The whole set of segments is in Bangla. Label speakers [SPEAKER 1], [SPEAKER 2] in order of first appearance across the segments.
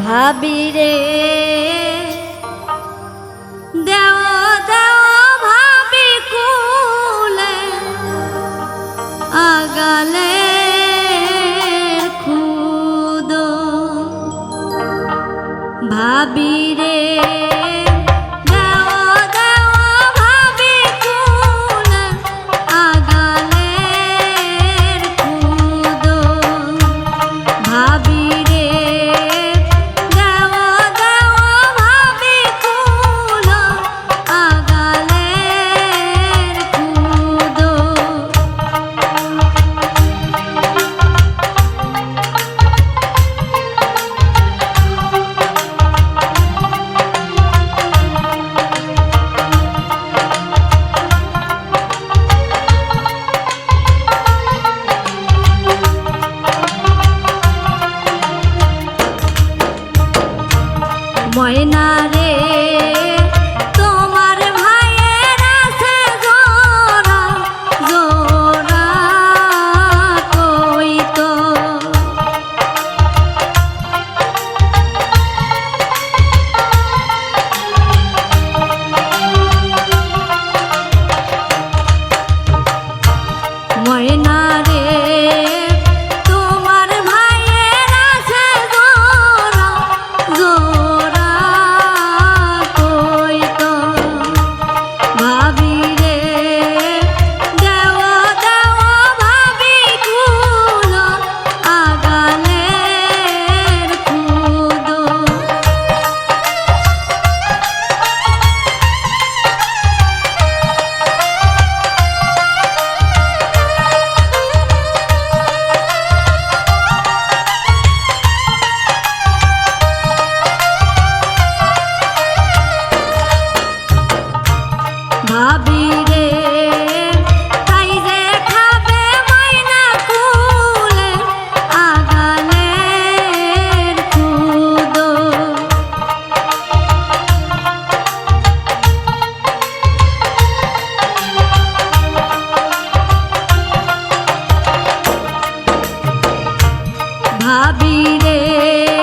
[SPEAKER 1] ভাবি রে। ভাবি কুলে আগালে খুদ। ভাবি রে। ভাবি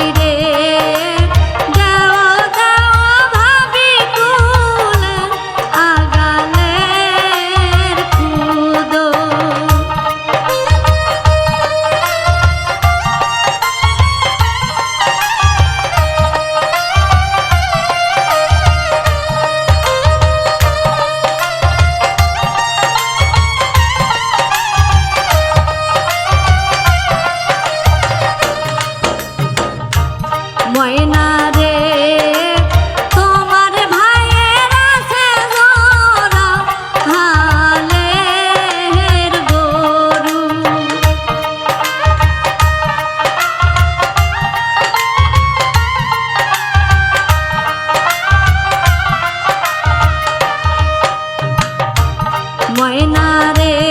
[SPEAKER 1] রে। রে